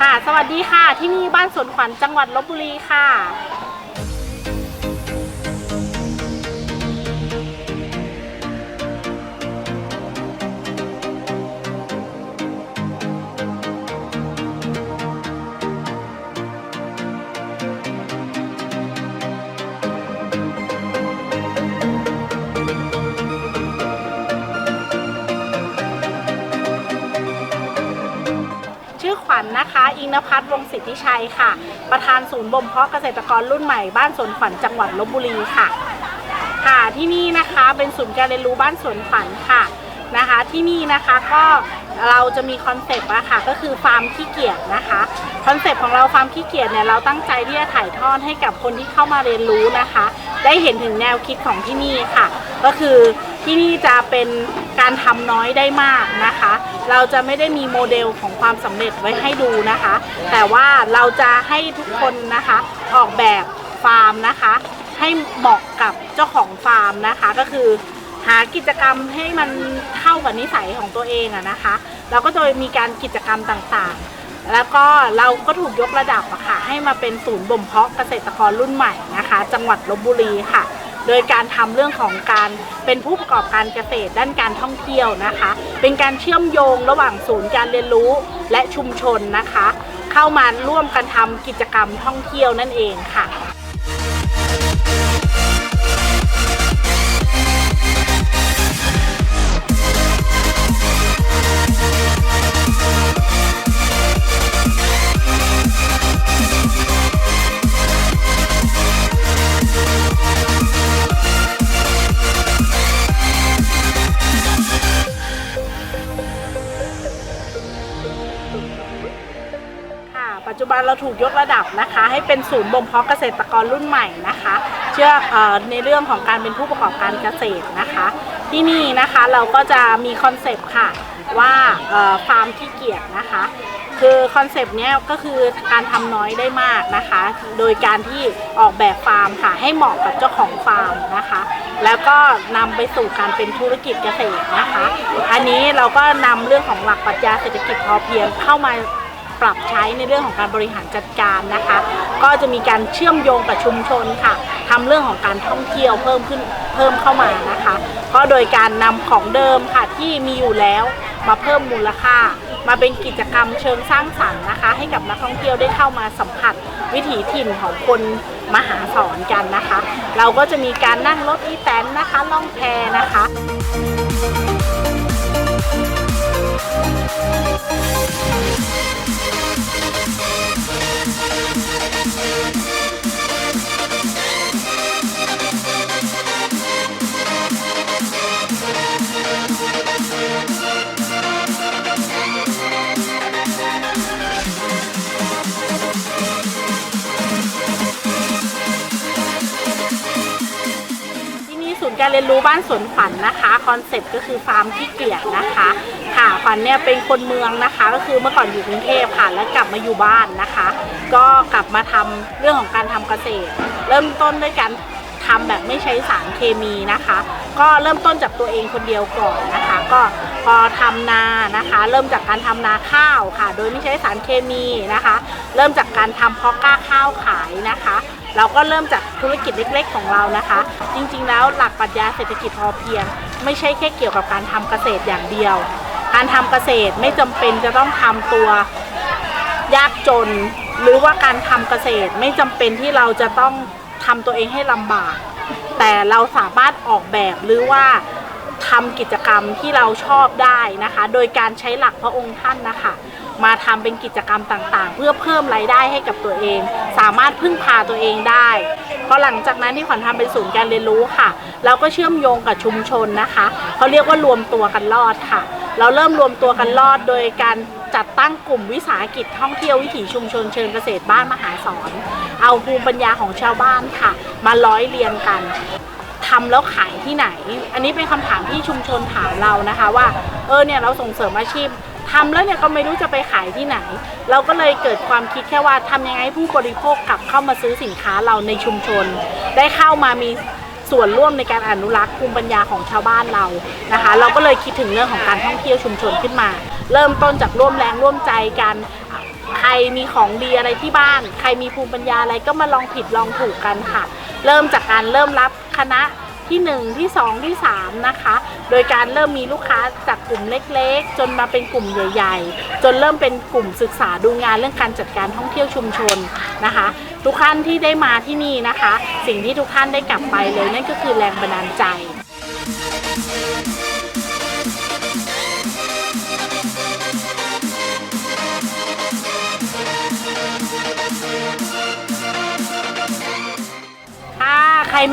ค่ะ สวัสดีค่ะ ที่นี่บ้านสวนขวัญจังหวัดลบบุรีค่ะ ขวัญนะคะ อิงนภัทรวงศิทธิชัยค่ะ ประธานศูนย์บ่มเพาะเกษตรกรรุ่นใหม่บ้านสวนขวัญจังหวัดลบบุรีค่ะ ค่ะที่นี่นะคะเป็นศูนย์การเรียนรู้บ้านสวนขวัญค่ะนะคะ ที่นี่นะคะก็เราจะมีคอนเซปต์อะค่ะก็คือฟาร์มขี้เกียจนะคะคอนเซปต์ของเราฟาร์มขี้เกียจเนี่ยเราตั้งใจที่จะถ่ายทอดให้กับคนที่เข้ามาเรียนรู้นะคะ ได้เห็นถึงแนวคิดของที่นี่ค่ะ ก็คือ ที่นี่จะเป็นการทำน้อยได้มากนะคะ เราจะไม่ได้มีโมเดลของความสำเร็จไว้ให้ดูนะคะ แต่ว่าเราจะให้ทุกคนนะคะออกแบบฟาร์มนะคะ ให้เหมาะกับเจ้าของฟาร์มนะคะก็คือหากิจกรรมให้มันเข้ากับนิสัยของตัวเองอะนะคะ เราก็จะมีการกิจกรรมต่างๆ แล้วก็เราก็ถูกยกระดับอะค่ะให้มาเป็นศูนย์บ่มเพาะเกษตรกรรุ่นใหม่นะคะ จังหวัดลบบุรีค่ะ โดยการทำเรื่องของการเป็นผู้ประกอบการเกษตรด้านการท่องเที่ยวนะคะ เป็นการเชื่อมโยงระหว่างศูนย์การเรียนรู้และชุมชนนะคะ เข้ามาร่วมกันทำกิจกรรมท่องเที่ยวนั่นเองค่ะ จจุบันเราถูกยกระดับนะคะ ให้เป็นศูนย์บ่มเพาะเกษตรกรรุ่นใหม่นะคะ เชื่ออในเรื่องของการเป็นผู้ประกอบการเกษตรนะคะ ที่นี่นะคะเราก็จะมีคอนเซปต์ค่ะว่าฟาร์มขี้เกียจนะคะ คือคอนเซปต์เนี้ยก็คือการทำน้อยได้มากนะคะ โดยการที่ออกแบบฟาร์มค่ะให้เหมาะกับเจ้าของฟาร์มนะคะ แล้วก็นำไปสู่การเป็นธุรกิจเกษตรนะคะ อันนี้เราก็นำเรื่องของหลักปรัชญาเศรษฐกิจพอเพียงเข้ามา ปรับใช้ในเรื่องของการบริหารจัดการนะคะ ก็จะมีการเชื่อมโยงกับชุมชนค่ะทำเรื่องของการท่องเที่ยวเพิ่มขึ้นเพิ่มเข้ามานะคะ ก็โดยการนำของเดิมค่ะที่มีอยู่แล้วมาเพิ่มมูลค่า มาเป็นกิจกรรมเชิงสร้างสรรค์นะคะ ให้กับนักท่องเที่ยวได้เข้ามาสัมผัสวิถีถิ่นของคนมหาสอนกันนะคะ เราก็จะมีการนั่งรถอีแตนนะคะล่องแพนะคะ เรียนรู้บ้านสวนขวัญนะคะคอนเซ็ปต์ก็คือฟาร์มขี้เกียจนะคะค่ะขวัญเนี่ยเป็นคนเมืองนะคะ ก็คือเมื่อก่อนอยู่กรุงเทพค่ะ แล้วกลับมาอยู่บ้านนะคะ ก็กลับมาทำเรื่องของการทำเกษตร เริ่มต้นด้วยการทำแบบไม่ใช้สารเคมีนะคะ ก็เริ่มต้นจากตัวเองคนเดียวก่อนนะคะ ก็พอทำนานะคะ เริ่มจากการทำนาข้าวค่ะ โดยไม่ใช้สารเคมีนะคะ เริ่มจากการทำเพาะกล้าข้าวขายนะคะ เราก็เริ่มจากธุรกิจเล็กๆ ของเรานะคะ จริงๆ แล้วหลักปรัชญาเศรษฐกิจพอเพียง ไม่ใช่แค่เกี่ยวกับการทำเกษตรอย่างเดียว การทำเกษตรไม่จำเป็นจะต้องทำตัวยากจน หรือว่าการทำเกษตรไม่จำเป็นที่เราจะต้องทำตัวเองให้ลำบาก แต่เราสามารถออกแบบหรือว่าทำกิจกรรมที่เราชอบได้นะคะ โดยการใช้หลักพระองค์ท่านนะคะ มาทำเป็นกิจกรรมต่างๆ เพื่อเพิ่มรายได้ให้กับตัวเอง สามารถพึ่งพาตัวเองได้ เพอหลังจากนั้นที่ขวัญทำเป็นศูนย์การเรียนรู้ค่ะ เราก็เชื่อมโยงกับชุมชนนะคะเขาเรียกว่ารวมตัวกันรอดค่ะ เราเริ่มรวมตัวกันรอดโดยการจัดตั้งกลุ่มวิสาหกิจท่องเที่ยววิถีชุมชนเชิงเกษตรบ้านมหาสอนเอาภูมิปัญญาของชาวบ้านค่ะ มาร้อยเรียงกันทำแล้วขายที่ไหน อันนี้เป็นคำถามที่ชุมชนถามเรานะคะว่า เออเนี่ยเราส่งเสริมอาชีพ ทำแล้วเนี่ยก็ไม่รู้จะไปขายที่ไหน เราก็เลยเกิดความคิดแค่ว่าทำยังไงให้ผู้บริโภคกลับเข้ามาซื้อสินค้าเราในชุมชน ได้เข้ามามีส่วนร่วมในการอนุรักษ์ภูมิปัญญาของชาวบ้านเรานะคะ เราก็เลยคิดถึงเรื่องของการท่องเที่ยวชุมชนขึ้นมา เริ่มต้นจากร่วมแรงร่วมใจกันใครมีของดีอะไรที่บ้าน ใครมีภูมิปัญญาอะไรก็มาลองผิดลองถูกกันค่ะ เริ่มจากการเริ่มรับคณะ ที่ 1 ที่ 2 ที่ 3 นะคะ โดยการเริ่มมีลูกค้าจากกลุ่มเล็กๆ จนมาเป็นกลุ่มใหญ่ ๆ จนเริ่มเป็นกลุ่มศึกษาดูงานเรื่องการจัดการท่องเที่ยวชุมชนนะคะ ทุกท่านที่ได้มาที่นี่นะคะ สิ่งที่ทุกท่านได้กลับไปเลยนั่นก็คือแรงบันดาลใจ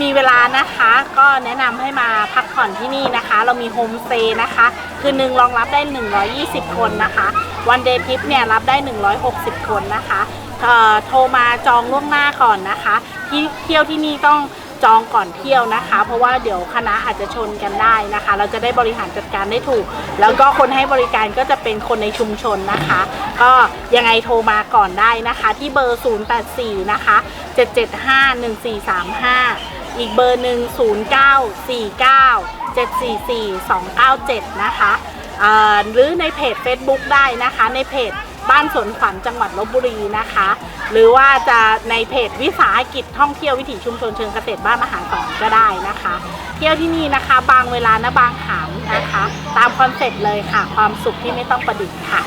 มีเวลานะคะ ก็แนะนำให้มาพักผ่อนที่นี่นะคะ เรามีโฮมสเตย์นะคะ คือหนึ่งรองรับได้ 120 คนนะคะ วันเดย์ทริปเนี่ยรับได้ 160 คนนะคะเอ่อโทรมาจองล่วงหน้าก่อนนะคะ ที่เที่ยวที่นี่ต้องจองก่อนเที่ยวนะคะ เพราะว่าเดี๋ยวคณะอาจจะชนกันได้นะคะ เราจะได้บริหารจัดการได้ถูก แล้วก็คนให้บริการก็จะเป็นคนในชุมชนนะคะ ก็ยังไงโทรมาก่อนได้นะคะ ที่เบอร์ 084 นะคะ 775-1435 อีกเบอร์หนึ่ง0949-744-297 นะคะอ่าหรือในเพจ Facebook ได้นะคะ ในเพจบ้านสวนขวัญจังหวัดลบบุรีนะคะ หรือว่าจะในเพจวิสาหกิจท่องเที่ยววิถีชุมชนเชิงเกษตรบ้านมหาสอนก็ได้นะคะ เที่ยวที่นี่นะคะ บางเวลานะบางขามนะคะ ตามคอนเซ็ปต์เลยค่ะ ความสุขที่ไม่ต้องประดิษฐ์ค่ะ